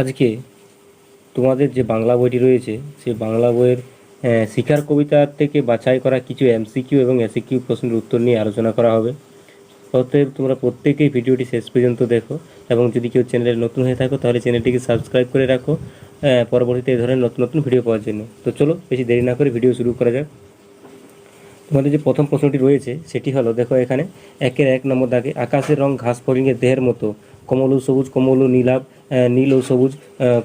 আজকে তোমাদের যে বাংলা বইটি রয়েছে সেই বাংলা বইয়ের শিকার কবিতার থেকে বাছাই করা কিছু এমসিকিউ এবং এসিকিউ প্রশ্নের উত্তর নিয়ে আলোচনা করা হবে। অতএব তোমরা প্রত্যেকেই ভিডিওটি শেষ পর্যন্ত দেখো এবং যদি কেউ চ্যানেলে নতুন হয়ে থাকো, তাহলে চ্যানেলটিকে সাবস্ক্রাইব করে রাখো পরবর্তীতে এই ধরনের নতুন নতুন ভিডিও পাওয়ার জন্য। তো চলো, বেশি দেরি না করে ভিডিও শুরু করা যাক। তোমাদের যে প্রথম প্রশ্নটি রয়েছে, সেটি হলো, দেখো এখানে, একের এক নম্বর দাগে আকাশের রং ঘাস ফড়িংয়ের দেহের মতো। কমল ও সবুজ, কমল ও নীলাভ নীল ও সবুজ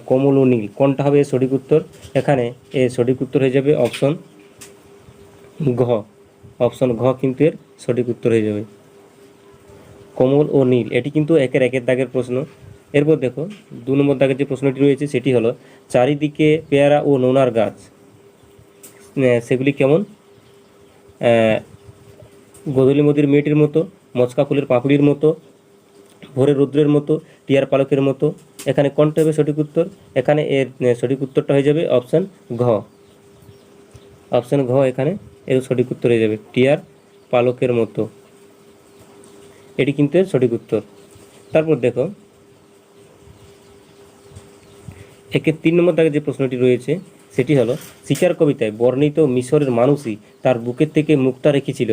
কমল ও নীল। কোনটা হবে সঠিক উত্তর? এখানে এর সঠিক উত্তর হয়ে যাবে অপশন ঘ। অপশন ঘ কিন্তু এর সঠিক উত্তর হয়ে যাবে। কমল ও নীল, এটি কিন্তু একের একের দাগের প্রশ্ন। এরপর দেখো, দু নম্বর দাগের যে প্রশ্নটি রয়েছে সেটি হলো, চারিদিকে পেয়ারা ও নোনার গাছ সেগুলি কেমন? গোধূলি মদির মেয়েটির মতো, মচকা ফুলের পাপড়ির মতো ভোরের রৌদ্রের মতো, টিয়ার পালকের মতো। এখানে কোনটা হবে? সঠিক উত্তর? এখানে এর সঠিক উত্তরটা হয়ে যাবে অপশান ঘ। অপশান ঘ এখানে এর সঠিক উত্তর হয়ে যাবে, টিয়ার পালকের মতো। এটি কিন্তু এর সঠিক উত্তর। তারপর দেখো একের তিন নম্বর দাগে যে প্রশ্নটি রয়েছে, সেটি হলো, শিকার কবিতায় বর্ণিত মিশরের মানুষই তার বুকের থেকে মুক্তা রেখেছিল।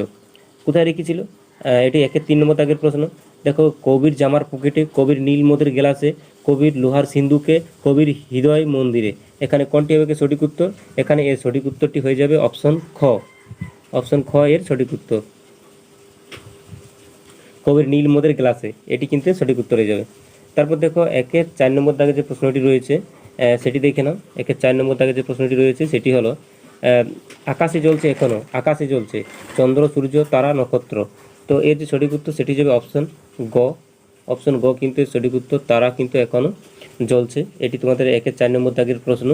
কোথায় রেখেছিল? এটি একের তিন নম্বর দাগের প্রশ্ন। দেখো, কবির জামার পকেটে, কবির নীল মদের গ্লাসে, কবির লোহার সিন্ধুকে, কবির হৃদয় মন্দিরে। এখানে কোনটি হবে সঠিক উত্তর? এখানে এর সঠিক উত্তরটি হয়ে যাবে অপশন খ। অপশন খ এর সঠিক উত্তর। কবির নীল মদের গ্লাসে, এটি কিন্তু সঠিক উত্তর হয়ে যাবে। তারপর দেখো একের চার নম্বর দাগে যে প্রশ্নটি রয়েছে সেটি দেখে নাও। একের চার নম্বর দাগে যে প্রশ্নটি রয়েছে, সেটি হলো আকাশে জ্বলছে এখনও আকাশে জ্বলছে, চন্দ্র, সূর্য, তারা, নক্ষত্র। তো এর যে সঠিক উত্তর সেটি যাবে অপশন গ। অপশন গ কিন্তু এর সঠিক উত্তর, তারা কিন্তু এখনও জ্বলছে। এটি তোমাদের একের চার নম্বর দাগের প্রশ্ন।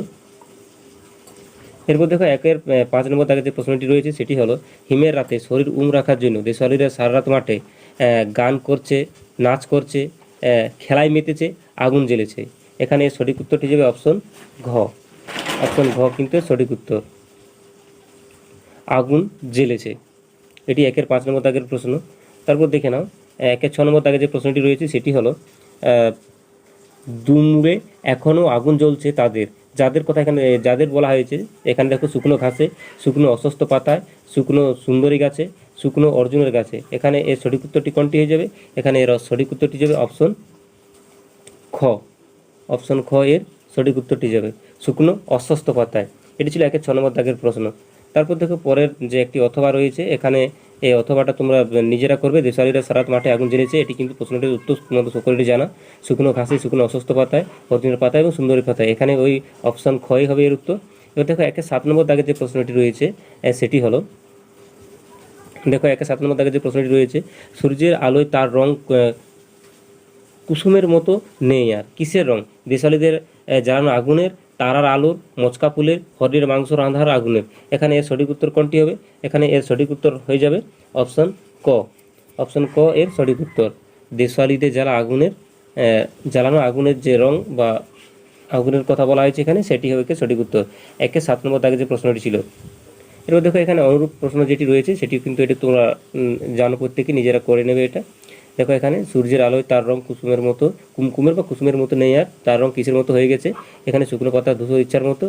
এরপর দেখো, একের পাঁচ নম্বর দাগে যে প্রশ্নটি রয়েছে সেটি হলো, হিমের রাতে শরীর উম রাখার জন্য দেশালীরা সারা রাত মাঠে গান করছে, নাচ করছে খেলায় মেতেছে, আগুন জ্বেলেছে। এখানে সঠিক উত্তরটি যাবে অপশন ঘ। অপশন ঘ কিন্তু সঠিক উত্তর। আগুন জ্বেলেছে। এটি একের পাঁচ নম্বর দাগের প্রশ্ন। তারপর দেখে নাও একের ছ নম্বর দাগে যে প্রশ্নটি রয়েছে সেটি হলো দুমড়ে এখনও আগুন জ্বলছে তাদের। যাদের কথা এখানে, যাদের বলা হয়েছে, এখানে দেখো শুকনো ঘাসে, শুকনো অস্বস্থ পাতায়, শুকনো সুন্দরী গাছে, শুকনো অর্জুনের গাছে। এখানে এর সঠিক উত্তরটি কোনটি হয়ে যাবে? এখানে এর সঠিক উত্তরটি যাবে অপশন খ। অপশন খ এর সঠিক উত্তরটি যাবে শুকনো অস্বস্থ পাতায়। এটি ছিল একের ছ নম্বর দাগের প্রশ্ন। তারপর দেখো পরের যে একটি অথবা রয়েছে, এখানে এই অথবাটা তোমরা নিজেরা করবে। দেশালীরা সারাত মাঠে আগুন জ্বেলেছে, এটি কিন্তু প্রশ্নটির উত্তর তোমাদের সকলেরই জানা। শুকনো ঘাসে, শুকনো অস্বস্থ পাতায়, অর্জুনের পাতায় এবং সুন্দরী পাতায়। এখানে ওই অপশন ক্ষয় হবে এর উত্তর। এবার দেখো একে সাত নম্বর দাগের যে প্রশ্নটি রয়েছে সেটি হলো, দেখো একে সাত নম্বর দাগের যে প্রশ্নটি রয়েছে, সূর্যের আলোয় তার রং কুসুমের মতো নেই আর, কিসের রং? দেশালীদের জ্বালানো আগুনের তারার আলোর মচকা ফুলের হরিণের মাংস রাঁধার আগুনে। এখানে এর সঠিক উত্তর কোনটি হবে? এখানে এর সঠিক উত্তর হয়ে যাবে অপশন ক। অপশন ক এর সঠিক উত্তর। দেশালীদের জ্বালা আগুনের জ্বালানো আগুনের যে রং বা আগুনের কথা বলা হয়েছে এখানে, সেটি হবে সঠিক উত্তর। একে সাত নম্বর দাগে যে প্রশ্নটি ছিল। এবার দেখো এখানে অনুরূপ প্রশ্ন যেটি রয়েছে সেটি কিন্তু এটা তোমরা জানো প্রত্যেকে, নিজেরা করে নেবে এটা। দেখো এখানে সূর্যের আলোয় তার রং কুসুমের মতো, কুমকুমের বা কুসুমের মতো নেই আর, তার রং কিসের মতো হয়ে গেছে? এখানে শুকনো পাতা ধূসর ইচ্ছার মতো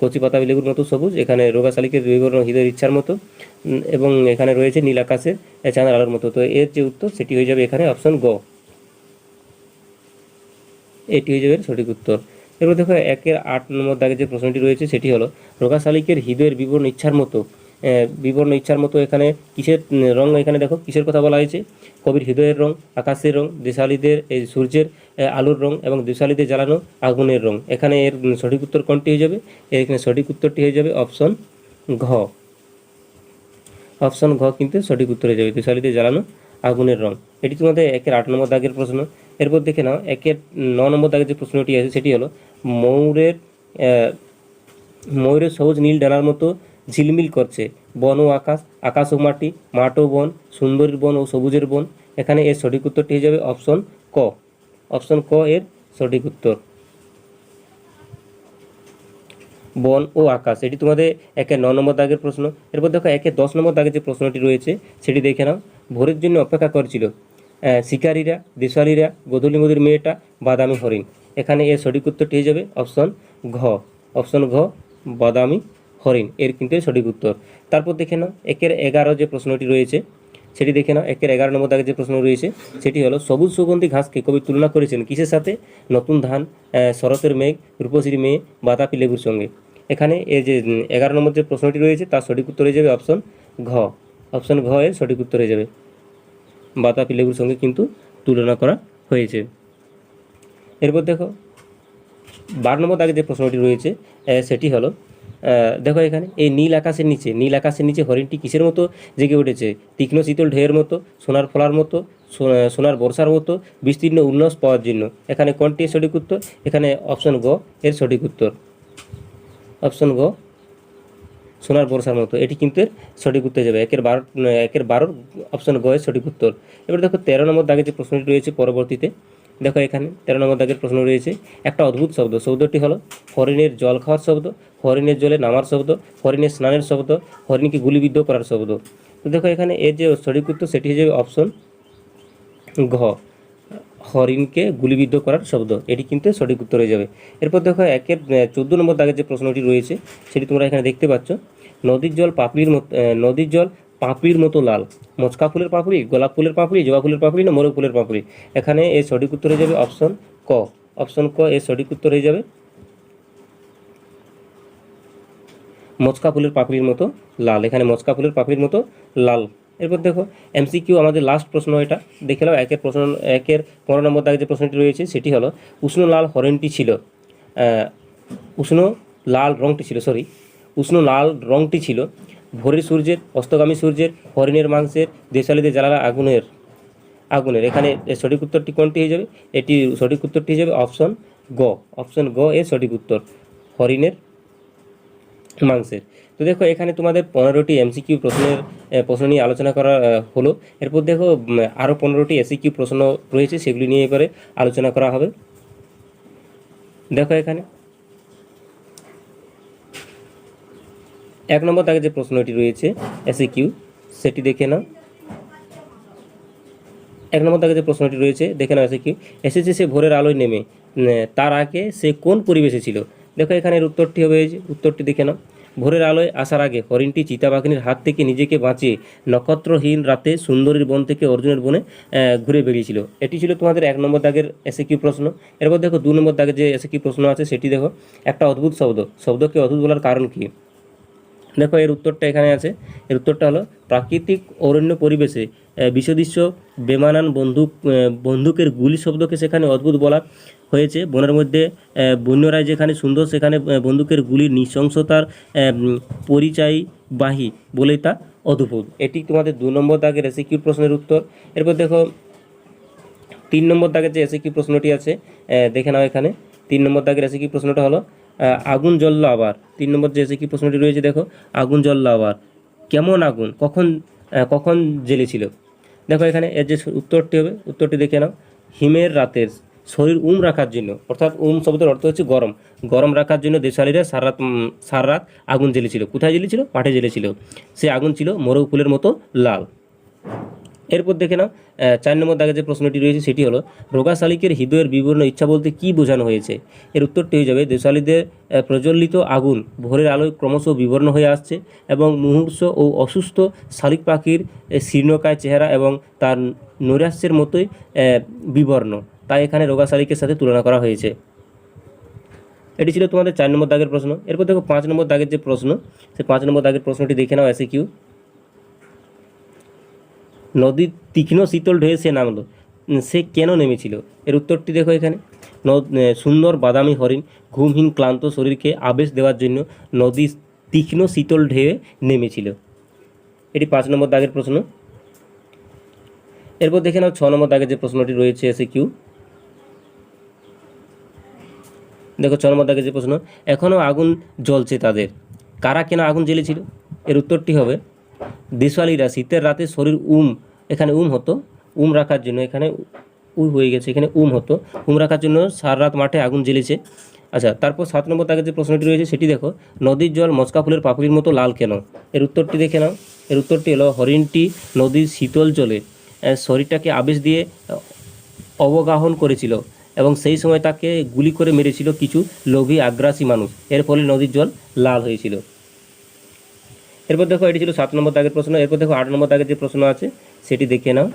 কচি পাতা লেবুর মতো সবুজ, এখানে রোগা শালিকের বিবর্ণ হৃদয়ের ইচ্ছার মতো এবং এখানে রয়েছে নীল আকাশের চাঁদের আলোর মতো। তো এর যে উত্তর, সেটি হয়ে যাবে এখানে অপশন গ। এটি হয়ে যাবে সঠিক উত্তর। এরপর দেখো একের আট নম্বর দাগে যে প্রশ্নটি রয়েছে, সেটি হলো রোগা শালিকের হৃদয়ের বিবরণ ইচ্ছার মতো বিবর্ণ ইচ্ছার মতো এখানে কিসের রং এখানে দেখো, কিসের কথা বলা হয়েছে? কবির হৃদয়ের রং, আকাশের রং, দেশালীদের এই সূর্যের আলোর রং এবং দেশালীদের জ্বালানো আগুনের রং। এখানে এর সঠিক উত্তর কোনটি হয়ে যাবে? এখানে সঠিক উত্তরটি হয়ে যাবে অপশন ঘ। অপশন ঘ কিন্তু সঠিক উত্তর হয়ে যাবে, দেশালীদের জ্বালানো আগুনের রং। এটি তোমাদের একের আট নম্বর দাগের প্রশ্ন। এরপর দেখে নাও, একের ন নম্বর দাগের যে প্রশ্নটি আছে, সেটি হলো, ময়ূরের ময়ূরের সবুজ নীল ডানার মতো ঝিলমিল করছে। বন ও আকাশ আকাশ ও মাটি, মাঠ ও বন সুন্দরীর বন ও সবুজের বন। এখানে এর সঠিক উত্তরটি হয়ে যাবে অপশন ক। অপশন ক এর সঠিক উত্তর। বন ও আকাশ, এটি তোমাদের একে ন নম্বর দাগের প্রশ্ন। এরপর দেখো, একে দশ নম্বর দাগের যে প্রশ্নটি রয়েছে, সেটি দেখে নাও। ভোরের জন্য অপেক্ষা করছিল শিকারীরা, দেশালীরা, গোধূলি মধুর মেয়েটা, বাদামি হরিণ। এখানে এর সঠিক উত্তরটি হয়ে যাবে অপশন ঘ। অপশন ঘ, বাদামি হরিণ, এর কিন্তু সঠিক উত্তর। তারপর দেখে নাও, একের এগারো যে প্রশ্নটি রয়েছে, সেটি দেখে নাও, একের এগারো নম্বর দাগে যে প্রশ্ন রয়েছে, সেটি হলো, সবুজ সুগন্ধি ঘাসকে কবি তুলনা করেছেন কিসের সাথে? নতুন ধান শরতের মেঘ রূপসী মেয়ে বাতাপি লেবুর সঙ্গে। এখানে এই যে এগারো নম্বর যে প্রশ্নটি রয়েছে, তার সঠিক উত্তর হয়ে যাবে অপশন ঘ। অপশন ঘ এর সঠিক উত্তর হয়ে যাবে। বাতাপি লেবুর সঙ্গে কিন্তু তুলনা করা হয়েছে। এরপর দেখো, বারো নম্বর দাগে যে প্রশ্নটি রয়েছে সেটি হলো দেখো এখানে, এই নীল আকাশের নিচে, নীল আকাশের নিচে হরিণটি কিসের মতো জেগে উঠেছে? তীক্ষ্ণ শীতল ঢেউয়ের মতো, সোনার ফলার মতো সোনার বর্ষার মতো, বিস্তীর্ণ উল্লাস পাওয়ার জন্য। এখানে কোনটি সঠিক উত্তর? এখানে অপশন গ এর সঠিক উত্তর। অপশন গ, সোনার বর্ষার মতো, এটি কিন্তু এর সঠিক উত্তর যাবে। একের বারো একের বারোর অপশন গ এর সঠিক উত্তর। এবার দেখো তেরো নম্বর দাগে যে প্রশ্নটি রয়েছে পরবর্তীতে দেখো এখানে তেরো নম্বর দাগের প্রশ্ন রয়েছে, একটা অদ্ভুত শব্দ, শব্দটি হলো হরিণের জল খাওয়ার শব্দ, হরিণের জলে নামার শব্দ, হরিণের স্নানের শব্দ, হরিণকে গুলিবিদ্ধ করার শব্দ। তো দেখো এখানে এর যে সঠিক উত্তর সেটি হয়ে যাবে অপশন ঘ, হরিণকে গুলিবিদ্ধ করার শব্দ। এটি কিন্তু সঠিক উত্তর হয়ে যাবে। এরপর দেখো একের চোদ্দ নম্বর দাগের যে প্রশ্নটি রয়েছে, সেটি তোমরা এখানে দেখতে পাচ্ছ। নদীর জল পাপড়ির মতো নদীর জল পাপড়ির মতো লাল। মচকা ফুলের পাপড়ি, গোলাপ ফুলের পাপড়ি, জবা ফুলের পাপড়ি না মোরগ ফুলের পাপড়ি? এখানে এর সঠিক উত্তর হয়ে যাবে অপশন ক। অপশন ক এর সঠিক উত্তর হয়ে যাবে। মচকা ফুলের পাপড়ির মতো লাল। এখানে মচকা ফুলের পাপড়ির মতো লাল। এরপর দেখো এমসিকিউ আমাদের লাস্ট প্রশ্ন এটা। দেখে নাও, একের প্রশ্ন, একের পনেরো নম্বর দাগে যে প্রশ্নটি রয়েছে, সেটি হলো, উষ্ণ লাল হরেনটি ছিল উষ্ণ লাল রঙটি ছিল সরি উষ্ণ লাল রঙটি ছিল ভোরের সূর্যের, অস্তগামী সূর্যের, হরিণের, মাংসের, দেশালিদের, জ্বালালা আগুনের আগুনের। এখানে সঠিক উত্তরটি কোনটি হয়ে যাবে? এটি সঠিক উত্তরটি হয়ে যাবে অপশন গ। অপশন গ এর সঠিক উত্তর, হরিণের, মাংসের। তো দেখো, এখানে তোমাদের পনেরোটি এমসিকিউ প্রশ্নের প্রশ্ন নিয়ে আলোচনা করা হলো। এরপর দেখো আরও পনেরোটি এসিকিউ প্রশ্ন রয়েছে, সেগুলি নিয়ে এবারে আলোচনা করা হবে। দেখো এখানে এক নম্বর দাগে যে প্রশ্নটি রয়েছে এসিকিউ সেটি দেখে নাও। এক নম্বর দাগে যে প্রশ্নটি রয়েছে, দেখে নাও এসিকিউ এসেছে সে ভোরের আলোয় নেমে তার আগে সে কোন পরিবেশে ছিল? দেখো এখানে উত্তরটি হবে উত্তরটি দেখে নাও। ভোরের আলোয় আসার আগে হরিণটি চিতাবাঘিনীর হাত থেকে নিজেকে বাঁচিয়ে নক্ষত্রহীন রাতে সুন্দরীর বন থেকে অর্জুনের বনে ঘুরে বেরিয়েছিল এটি ছিল তোমাদের এক নম্বর দাগের এসে কি প্রশ্ন। এরপর দেখো দু নম্বর দাগের যে এসে কি প্রশ্ন আছে, সেটি দেখো। একটা অদ্ভুত শব্দ। শব্দকে অদ্ভুত বলার কারণ কী? দেখো এর উত্তরটা এখানে আছে। এর উত্তরটা হলো প্রাকৃতিক অরণ্য পরিবেশে আহ, বিষদৃশ্য বেমানান বন্দুক বন্দুকের গুলি শব্দকে সেখানে অদ্ভুত বলা হয়েছে। বনের মধ্যে বন্যরায় যেখানে সুন্দর সেখানে বন্দুকের গুলির নৃশংসতার পরিচয়বাহী বলেই তা অদ্ভুত। এটি তোমাদের দু নম্বর দাগের এসিকিউ প্রশ্নের উত্তর। এরপর দেখো তিন নম্বর দাগের যে এসিকিউ প্রশ্নটি আছে দেখে নাও এখানে। তিন নম্বর দাগের এসিকিউ প্রশ্নটা হলো আগুন জ্বললো আবার। তিন নম্বর যে এসিকিউ প্রশ্নটি রয়েছে দেখো, আগুন জ্বললো আবার। কেমন আগুন? কখন কখন জ্বেলেছিল? দেখো এখানে এর যে উত্তরটি হবে, উত্তরটি দেখে নাও। হিমের রাতের শরীর উম রাখার জন্য, অর্থাৎ উম শব্দের অর্থ হচ্ছে গরম। গরম রাখার জন্য দেশালীরা সারা রাত আগুন জ্বেলেছিল। কোথায় জ্বেলেছিল? পাটে জ্বেলেছিল। সে আগুন ছিল মোরগ ফুলের মতো লাল। এরপর দেখে নাও চার নম্বর দাগে যে প্রশ্নটি রয়েছে সেটি হলো, রোগা শালিকের হৃদয়ের বিবর্ণ ইচ্ছা বলতে কি বোঝানো হয়েছে? এর উত্তরটি হয়ে যাবে, দেশালীদের প্রজ্বলিত আগুন ভোরের আলোয় ক্রমশ বিবর্ণ হয়ে আসছে এবং মুহূর্ষ ও অসুস্থ শালিক পাখির শীর্ণকায় চেহারা এবং তার নৈরাশ্যের মতোই বিবর্ণ। তাই এখানে রোগা শালিকের সাথে তুলনা করা হয়েছে। এটি ছিল তোমাদের চার নম্বর দাগের প্রশ্ন। এরপর দেখো, পাঁচ নম্বর দাগের যে প্রশ্ন সেই পাঁচ নম্বর দাগের প্রশ্নটি দেখে নাও এসে কিউ নদীর তীক্ষ্ণ শীতল ঢেউ সে নামলো। সে কেন নেমেছিল? এর উত্তরটি দেখো এখানে। নদ- সুন্দর বাদামি হরিণ, ঘুমহীন ক্লান্ত শরীরকে আবেশ দেওয়ার জন্য নদীর তীক্ষ্ণ শীতল ঢেয়ে নেমেছিল। এটি পাঁচ নম্বর দাগের প্রশ্ন। এরপর দেখে নাও ছ নম্বর দাগের যে প্রশ্নটি রয়েছে এসে কিউ দেখো ছ নম্বর দাগের যে প্রশ্ন এখনও আগুন জ্বলছে তাদের। কারা কেন আগুন জ্বেলেছিল? এর উত্তরটি হবে দেশালীরা শীতের রাতে শরীর উম, এখানে উম হতো, উম রাখার জন্য এখানে উই হয়ে গেছে, এখানে উম হতো, উম রাখার জন্য সারা রাত মাঠে আগুন জ্বেলেছে। আচ্ছা তারপর সাত নম্বর তাকে যে প্রশ্নটি রয়েছে সেটি দেখো, নদীর জল মস্কা ফুলের পাপড়ির মতো লাল কেন? এর উত্তরটি দেখে নাও, এর উত্তরটি হলো হরিণটি নদীর শীতল জলে শরীরটাকে আবেশ দিয়ে অবগাহন করেছিল এবং সেই সময় তাকে গুলি করে মেরেছিল কিছু লোভী আগ্রাসী মানুষ, এর ফলে নদীর জল লাল হয়েছিল। এরপর দেখো, এটি ছিল সাত নম্বর দাগের প্রশ্ন। এরপর দেখো, আট নম্বর দাগের যে প্রশ্ন আছে, সেটি দেখে নাও।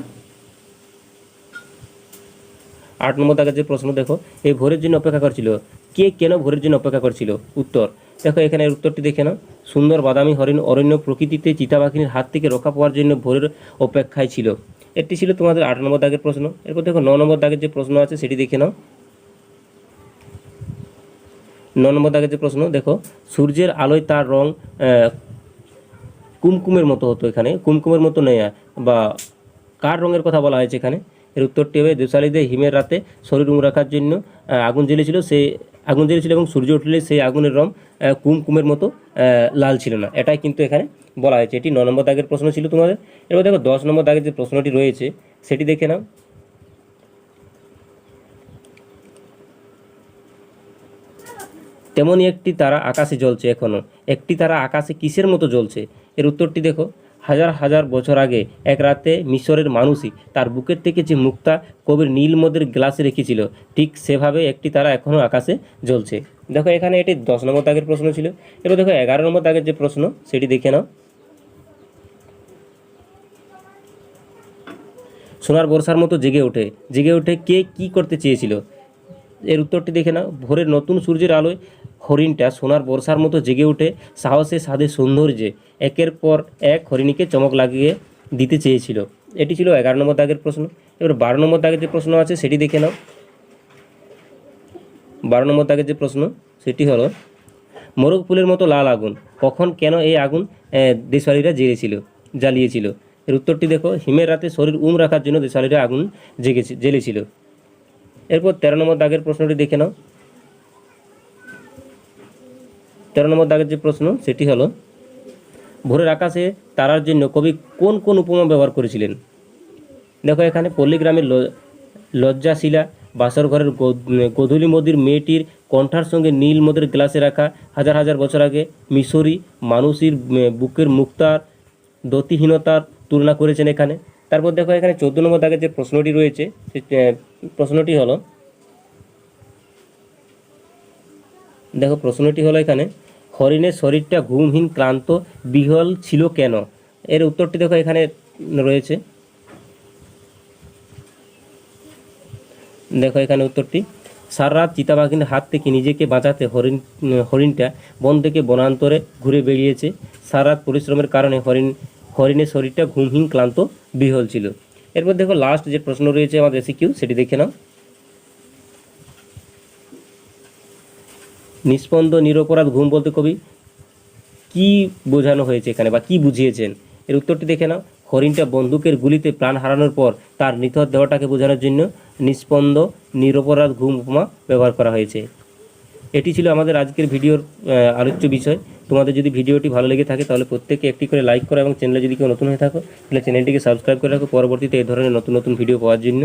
আট নম্বর দাগের যে প্রশ্ন দেখো, এই ভোরের জন্য অপেক্ষা করছিল। কে কেন ভোরের জন্য অপেক্ষা করছিল? উত্তর। দেখো, এখানে উত্তরটি দেখে নাও। সুন্দর বাদামি হরিণ অরণ্য প্রকৃতিতে চিতাবাঘিনীর হাত থেকে রক্ষা পাওয়ার জন্য ভোরের অপেক্ষায় ছিল। এটি ছিল তোমাদের আট নম্বর দাগের প্রশ্ন। এরপর দেখো, ন নম্বর দাগের যে প্রশ্ন আছে, সেটি দেখে নাও। ন নম্বর দাগের যে প্রশ্ন, দেখো, সূর্যের আলোয় তার রং কুমকুমের মতো হতো এখানে। কুমকুমের মতো নেই বা কার রঙের কথা বলা হয়েছে এখানে? এর উত্তরটি হবে, দেশালীদের হিমের রাতে শরীর উম রাখার জন্য আগুন জ্বেলেছিল সেই আগুন জ্বেলেছিল এবং সূর্য উঠলে সেই আগুনের রং কুমকুমের মতো লাল ছিল না। এটাই কিন্তু এখানে বলা হয়েছে। এটি ন নম্বর দাগের প্রশ্ন ছিল তোমাদের। এবার দেখো, দশ নম্বর দাগের যে প্রশ্নটি রয়েছে, সেটি দেখে নাও। তেমনই একটি তারা আকাশে জ্বলছে এখনও একটি তারা আকাশে কিসের মতো জ্বলছে? এর উত্তরটি দেখো। হাজার হাজার বছর আগে এক রাতে মিশরের মানুষই তার বুকের থেকে যে মুক্তা কবির নীল মদের গ্লাসে রেখেছিল, ঠিক সেভাবে একটি তারা এখনও আকাশে জ্বলছে। দেখো, এখানে এটি দশ নম্বর দাগের প্রশ্ন ছিল। এবার দেখো, এগারো নম্বর দাগের যে প্রশ্ন, সেটি দেখে নাও। সোনার বর্ষার মতো জেগে ওঠে। জেগে ওঠে কে কি করতে চেয়েছিল? এর উত্তরটি দেখে নাও। ভোরের নতুন সূর্যের আলোয় হরিণটা সোনার বর্ষার মতো জেগে উঠে সাহসে সাধে সৌন্দর্যে একের পর এক হরিণীকে চমক লাগিয়ে দিতে চেয়েছিল। এটি ছিল এগারো নম্বর দাগের প্রশ্ন। এবার বারো নম্বর দাগের যে প্রশ্ন আছে সেটি দেখে নাও। বারো নম্বর দাগের যে প্রশ্ন সেটি হলো মোরগ ফুলের মতো লাল আগুন কখন কেন এই আগুন আহ, দেশওয়ালিরা জেগেছিল জ্বালিয়েছিল? এর উত্তরটি দেখো হিমের রাতে শরীর উম রাখার জন্য দেশওয়ালিরা আগুন জেগেছে জ্বেলেছিল। এরপর তেরো নম্বর দাগের প্রশ্নটি দেখে নাও। তেরো নম্বর দাগের যে প্রশ্ন, সেটি হলো, ভোরের আকাশে তারার জন্য কবি কোন কোন উপমা ব্যবহার করেছিলেন? দেখো এখানে পল্লীগ্রামের ল- লজ্জাশিলা, বাসর ঘরের গধূলি মদির মেয়েটির কণ্ঠার সঙ্গে নীল মদের গ্লাসে রাখা হাজার হাজার বছর আগে মিশরি মানুষের বুকের মুক্তার দতিহীনতার তুলনা করেছেন এখানে। তারপর দেখো এখানে চোদ্দ নম্বর দাগের যে প্রশ্নটি রয়েছে, সে প্রশ্নটি হলো, দেখো প্রশ্নটি হলো এখানে হরিণের শরীরটা ঘুমহীন, ক্লান্ত, বিহল ছিল কেন? এর উত্তরটি দেখো এখানে রয়েছে। দেখো এখানে উত্তরটি। সারা রাত চিতাবাঘিনীর হাত থেকে নিজেকে বাঁচাতে হরিণ, হরিণটা বন থেকে বনান্তরে ঘুরে বেরিয়েছে সারা রাত পরিশ্রমের কারণে হরিণ, হরিণের শরীরটা ঘুমহীন, ক্লান্ত, বিহল ছিল। এরপর দেখো লাস্ট যে প্রশ্ন রয়েছে আমাদের এসিকিউ, সেটি দেখে নাও। নিষ্পন্দ, নিরপরাধ, ঘুম বলতে কবি, কি বোঝানো হয়েছে এখানে বা কি বুঝিয়েছেন? এর উত্তরটি দেখে নাও। হরিণটা বন্দুকের গুলিতে প্রাণ হারানোর পর তার নিথর দেহটাকে বোঝানোর জন্য নিষ্পন্দ, নিরপরাধ ঘুম উপমা ব্যবহার করা হয়েছে। এটি ছিল আমাদের আজকের ভিডিওর আলোচ্য বিষয়। তোমাদের যদি ভিডিওটি ভালো লেগে থাকে তাহলে প্রত্যেকে একটি করে লাইক করো এবং চ্যানেলে যদি কেউ নতুন হয়ে থাকো, তাহলে চ্যানেলটিকে সাবস্ক্রাইব করে রাখো। পরবর্তীতে এই ধরনের নতুন নতুন ভিডিও পাওয়ার জন্য।